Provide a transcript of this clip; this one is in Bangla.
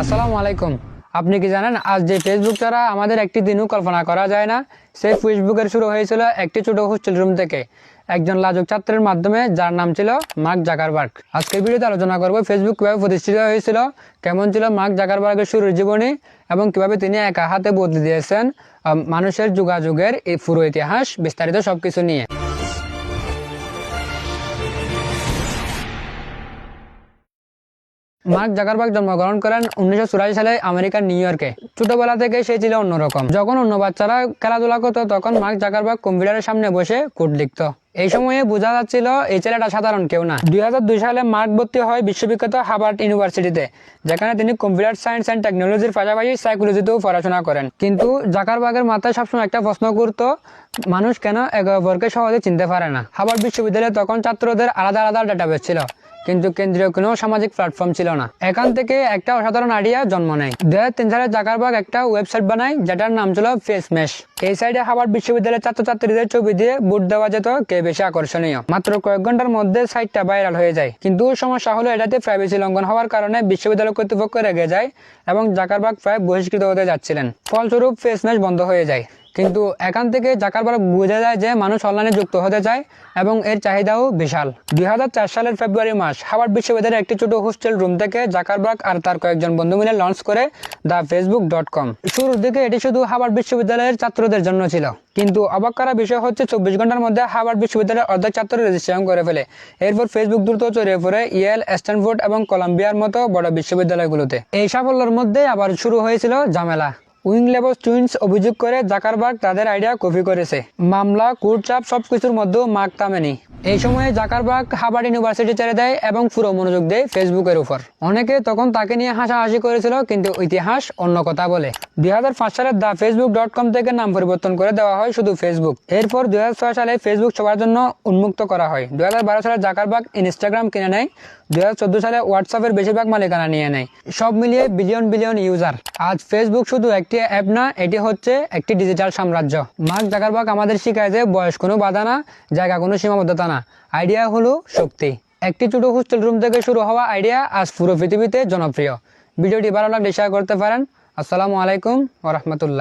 আসসালামু আলাইকুম। আপনি কি জানেন, আজ যে ফেসবুক ছাড়া আমাদের একটি দিনও কল্পনা করা যায় না। সেই ফেসবুকের শুরু হয়েছিল একটি ছোট হোস্টেল রুম থেকে। একজন লাজক ছাত্রের মাধ্যমে, যার নাম ছিল মার্ক জাকারবার্গ। আজকের ভিডিওতে আলোচনা করব ফেসবুক কীভাবে প্রতিষ্ঠিত হয়েছিল, কেমন ছিল মার্ক জাকারবার্গের শুরুর জীবনী, এবং কীভাবে তিনি একা হাতে বদলে দিয়েছেন মানুষের যোগাযোগের এই পুরো ইতিহাস বিস্তারিত সবকিছু নিয়ে। মার্ক জাকারবার্গ জন্মগ্রহণ করেন উনিশশো সালে আমেরিকার নিউ ইয়র্কে। ছোটবেলা থেকে সে ছিল অন্যরকম। যখন অন্য বাচ্চারা খেলাধুলা করতো, তখন মার্ক জাকারবার্গ কম্পিউটারের সামনে বসে কোড লিখতো। এই সময়ে বোঝা যাচ্ছিল এই ছেলেটা সাধারণ কেউ না। দুই সালে মার্ক ভর্তি হয় বিশ্ববিখ্যাত হার্ভার্ড ইউনিভার্সিটিতে যেখানে তিনি কম্পিউটার সায়েন্স অ্যান্ড টেকনোলজির পাশাপাশি সাইকোলজিতেও পড়াশোনা করেন। কিন্তু জাকারবার্গের মাথায় সবসময় একটা প্রশ্ন করতো মানুষ কেন একে অপরকে সহজে চিনতে পারে না? হার্ভার্ড বিশ্ববিদ্যালয়ে তখন ছাত্রদের আলাদা আলাদা ডাটাবেস ছিল। কিন্তু কেন্দ্রীয় কোনো সামাজিক প্ল্যাটফর্ম ছিল না। এখান থেকে একটা অসাধারণ আইডিয়া জন্ম নেয়। দু হাজার তিন সালে জাকারবার্গ একটা ওয়েবসাইট বানায়, যেটার নাম ছিল ফেস মেশ এই সাইডে হার্ভার্ড বিশ্ববিদ্যালয়ের ছাত্রছাত্রীদের ছবি দিয়ে বুট দেওয়া যেত, কে বেশি আকর্ষণীয়। মাত্র কয়েক ঘণ্টার মধ্যে সাইটটা ভাইরাল হয়ে যায়। কিন্তু সমস্যা হলো, এটাতে প্রাইভেসি লঙ্ঘন হওয়ার কারণে বিশ্ববিদ্যালয় কর্তৃপক্ষ রেগে যায় এবং জাকারবার্গ প্রায় বহিষ্কৃত হতে যাচ্ছিলেন। ফলস্বরূপ ফেস মেশ বন্ধ হয়ে যায়। কিন্তু এখান থেকে জাকারবার্গ বোঝা যায় যে মানুষ অনলাইনে যুক্ত হতে চায় এবং এর চাহিদাও বিশাল। দুই হাজার চার সালের ফেব্রুয়ারি মাস হাওয়ার্ড বিশ্ববিদ্যালয়ের একটি ছোট হোস্টেল রুম থেকে জাকারবার্গ আর তার কয়েকজন বন্ধু মিলে লঞ্চ করে দ্য ফেসবুক ডট কম। শুরুর দিকে এটি শুধু হাওয়ার্ড বিশ্ববিদ্যালয়ের ছাত্রদের জন্য ছিল, কিন্তু অবাক করা বিষয় হচ্ছে চব্বিশ ঘণ্টার মধ্যে হাওয়ার্ড বিশ্ববিদ্যালয়ের অর্ধেক ছাত্র রেজিস্ট্রেশন করে ফেলে। এরপর ফেসবুক দ্রুত ছড়িয়ে পড়ে ইয়েল, স্ট্যানফোর্ড এবং কলম্বিয়ার মতো বড় বিশ্ববিদ্যালয়গুলোতে। এই সাফল্যের মধ্যে আবার শুরু হয়েছিল ঝামেলা। উইং লেবস টুইন্স অভিযোগ করে জাকারবার্গ তাদের আইডিয়া কপি করেছে। মামলা, কোর্ট চাপ, সবকিছুর মধ্যেও মার্ক থামেনি। এই সময়ে জাকারবার্গ হার্ভার্ড ইউনিভার্সিটি ছেড়ে দেয় এবং পুরো মনোযোগ দেয় ফেসবুকের উপর। অনেকে তখন তাকে নিয়ে হাসাহাসি করেছিল, কিন্তু ইতিহাস অন্য কথা বলে। দুই সালে দ্য ফেসবুক ডট কম থেকে নাম পরিবর্তন করে দেওয়া হয় শুধু ফেসবুক। এরপর দুই হাজার ছয় সালে ফেসবুক সবার জন্য উন্মুক্ত করা হয়। দুই হাজার বারো সালে জাকারবার্গ ইনস্টাগ্রাম কিনে নেয়। দুই হাজার চোদ্দ সালে হোয়াটসঅ্যাপের বেশিরভাগ মালিকানা নিয়ে নেয়। সব মিলিয়ে বিলিয়ন বিলিয়ন ইউজার আজ ফেসবুক শুধু একটি অ্যাপ না, এটি হচ্ছে একটি ডিজিটাল সাম্রাজ্য। মার্ক জাকারবার্গ আমাদের শিখায় যে বয়স কোনো বাধা না, জায়গা কোনো সীমাবদ্ধতা না। আইডিয়া হলো শক্তি। একটি ছোট হোস্টেল রুম থেকে শুরু হওয়া আইডিয়া আজ পুরো পৃথিবীতে জনপ্রিয়। ভিডিওটি ভালো লাগলে শেয়ার করতে পারেন। আসসালামু আলাইকুম ওরহমতুল্লাহ